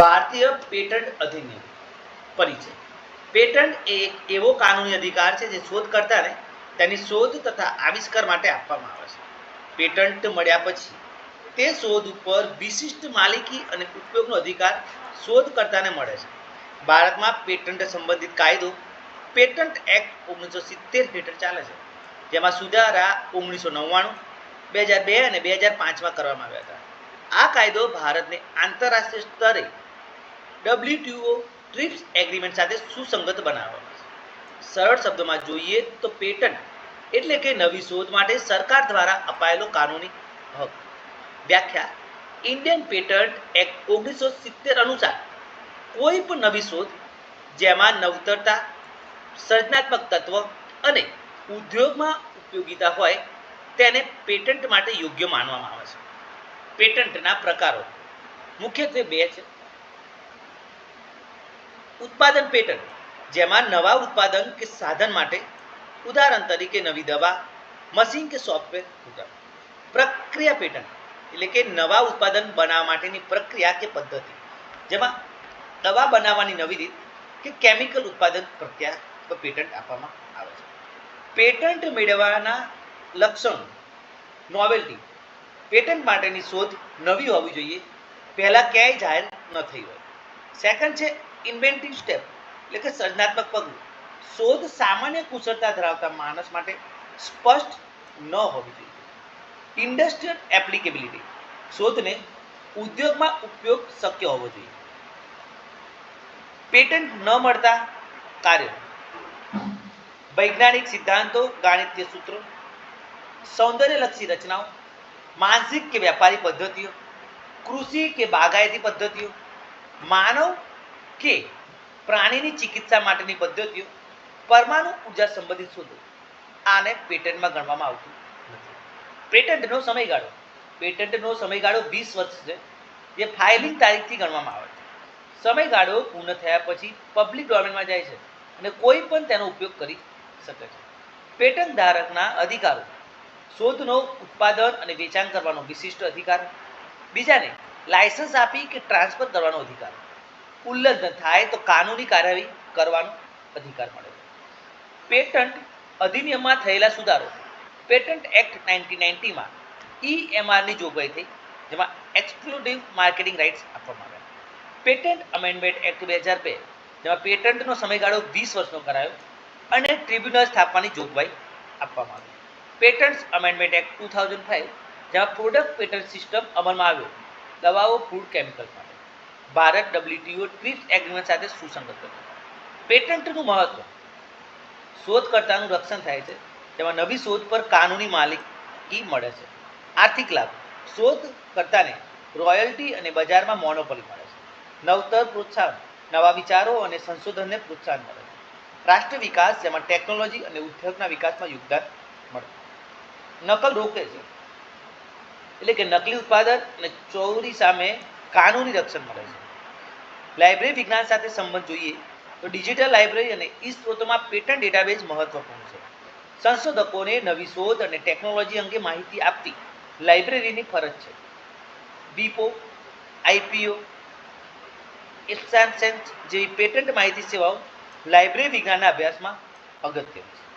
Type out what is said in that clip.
ભારતીય પેટન્ટ અધિનિયમ, પરિચય. પેટન્ટ એ એક એવો કાનૂની અધિકાર છે જે શોધકર્તાને તેની શોધ તથા આવિષ્કાર માટે આપવામાં આવે છે. પેટન્ટ મળ્યા પછી તે શોધ ઉપર વિશિષ્ટ માલિકી અને ઉપયોગનો અધિકાર શોધકર્તાને મળે છે. ભારતમાં પેટન્ટ સંબંધિત કાયદો પેટન્ટ એક્ટ ઓગણીસો સિત્તેર હેઠળ ચાલે છે, જેમાં સુધારા ઓગણીસો નવ્વાણું, બે હજાર બે અને બે હજાર પાંચમાં કરવામાં આવ્યા હતા. આ કાયદો ભારતને આંતરરાષ્ટ્રીય સ્તરે ડબ્લ્યુટીઓ ટ્રિપ્સ એગ્રીમેન્ટ સાથે સુસંગત બનાવવામાં છે સરળ શબ્દોમાં જોઈએ તો પેટન્ટ એટલે કે નવી શોધ માટે સરકાર દ્વારા અપાયેલો કાનૂની હક. વ્યાખ્યા ઇન્ડિયન પેટન્ટ એક્ટ ઓગણીસો સિત્તેર અનુસાર કોઈ પણ નવી શોધ જેમાં નવતરતા, સર્જનાત્મક તત્વ અને ઉદ્યોગમાં ઉપયોગીતા હોય તેને પેટન્ટ માટે યોગ્ય માનવામાં આવે છે. પેટન્ટના પ્રકારો મુખ્યત્વે બે છે. ઉત્પાદન પેટર્ન, જેમાં નવા ઉત્પાદન કે સાધન માટે, ઉદાહરણ તરીકે નવી દવા, મશીન કે સોફ્ટવેર ઉદાહરણ પ્રક્રિયા પેટન એટલે કે નવા ઉત્પાદન બનાવવા માટેની પ્રક્રિયા કે પદ્ધતિ, જેમાં દવા બનાવવાની નવી રીત કે કેમિકલ ઉત્પાદન પ્રક્રિયા પેટન્ટ આપવામાં આવે છે. પેટન્ટ મેળવવાના લક્ષણો નોવેલ્ટી પેટન્ટ માટેની શોધ નવી હોવી જોઈએ. પહેલાં ક્યાંય જાહેર ન થઈ હોય. સેકન્ડ છે ઇન્વેન્ટિવ સ્ટેપ એટલે કે સર્જનાત્મક પગલું. શોધ સામાન્ય કુશળતા ધરાવતા માણસ માટે સ્પષ્ટ ન હોવી જોઈએ. ઇન્ડસ્ટ્રીયલ એપ્લિકેબિલિટી શોધને ઉદ્યોગમાં ઉપયોગ શક્ય હોવો જોઈએ. પેટન્ટ ન મળતા કાર્યો. વૈજ્ઞાનિક સિદ્ધાંતો, ગાણિત્ય સૂત્રો, સૌંદર્યલક્ષી રચનાઓ, માનસિક કે વ્યાપારી પદ્ધતિઓ, કૃષિ કે બાગાયતી પદ્ધતિઓ, માનવ કે પ્રાણીની ચિકિત્સા માટેની પદ્ધતિઓ પરમાણુ ઊર્જા સંબંધિત શોધો. આને પેટન્ટમાં ગણવામાં આવતું નથી. પેટન્ટનો સમયગાળો. પેટન્ટનો સમયગાળો વીસ વર્ષ છે, જે ફાઇલિંગ તારીખથી ગણવામાં આવે છે. સમયગાળો પૂર્ણ થયા પછી પબ્લિક ડોમેનમાં જાય છે અને કોઈ પણ તેનો ઉપયોગ કરી શકે છે. પેટન્ટ ધારકના અધિકારો. શોધનો, ઉત્પાદન અને વેચાણ કરવાનો વિશિષ્ટ અધિકાર. બીજાને લાયસન્સ આપી કે ટ્રાન્સફર કરવાનો અધિકાર. ઉલ્લંઘન થાય તો કાનૂની કાર્યવાહી કરવાનો અધિકાર મળે. છે પેટન્ટ અધિનિયમમાં થયેલા સુધારો. પેટન્ટ એક્ટ નાઇન્ટીન નાઇન્ટીમાં ઈએમઆરની જોગવાઈ થઈ, જેમાં એક્સક્લુડિવ માર્કેટિંગ રાઇટ્સ આપવામાં આવ્યા. પેટન્ટ અમેન્ડમેન્ટ એક્ટ બે હજાર બે, જેમાં પેટન્ટનો સમયગાળો વીસ વર્ષનો કરાયો અને ટ્રિબ્યુનલ સ્થાપવાની જોગવાઈ આપવામાં આવી. Patents amendment act two thousand five, જેમાં પ્રોડક્ટ પેટન્ટ સિસ્ટમ અમલમાં આવ્યો. દવાઓ, ફૂડ કેમિકલ્સ માટે ભારત ડબ્લ્યુટીઓ ટ્રીપ્સ એગ્રીમેન્ટ સાથે સુસંગત હતું પેટન્ટનું મહત્વ. શોધકર્તાનું રક્ષણ થાય છે. તેમાં નવી શોધ પર કાનૂની માલિકી મળે છે. આર્થિક લાભ. શોધકર્તાને રોયલ્ટી અને બજારમાં મોનોપોલી મળે છે. નવતર પ્રોત્સાહન. નવા વિચારો અને સંશોધનને પ્રોત્સાહન મળે છે. રાષ્ટ્ર વિકાસ, જેમાં ટેકનોલોજી અને ઉદ્યોગના વિકાસમાં યોગદાન મળે નકલ રોકે છે. એટલે કે નકલી ઉત્પાદન અને ચોરી સામે કાનૂની રક્ષણ મળે છે. લાઇબ્રેરી વિજ્ઞાન સાથે સંબંધ જોઈએ તો ડિજિટલ લાઇબ્રેરી અને ઈ સ્ત્રોતોમાં પેટન્ટ ડેટાબેઝ મહત્વપૂર્ણ છે. સંશોધકોને નવી શોધ અને ટેકનોલોજી અંગે માહિતી આપતી લાઇબ્રેરીની ફરજ છે. બીપો આઈપીઓ ઇન્સ્ટાન્સેન્સ જેવી પેટન્ટ માહિતી સેવાઓ લાઇબ્રેરી વિજ્ઞાનના અભ્યાસમાં અગત્યની છે.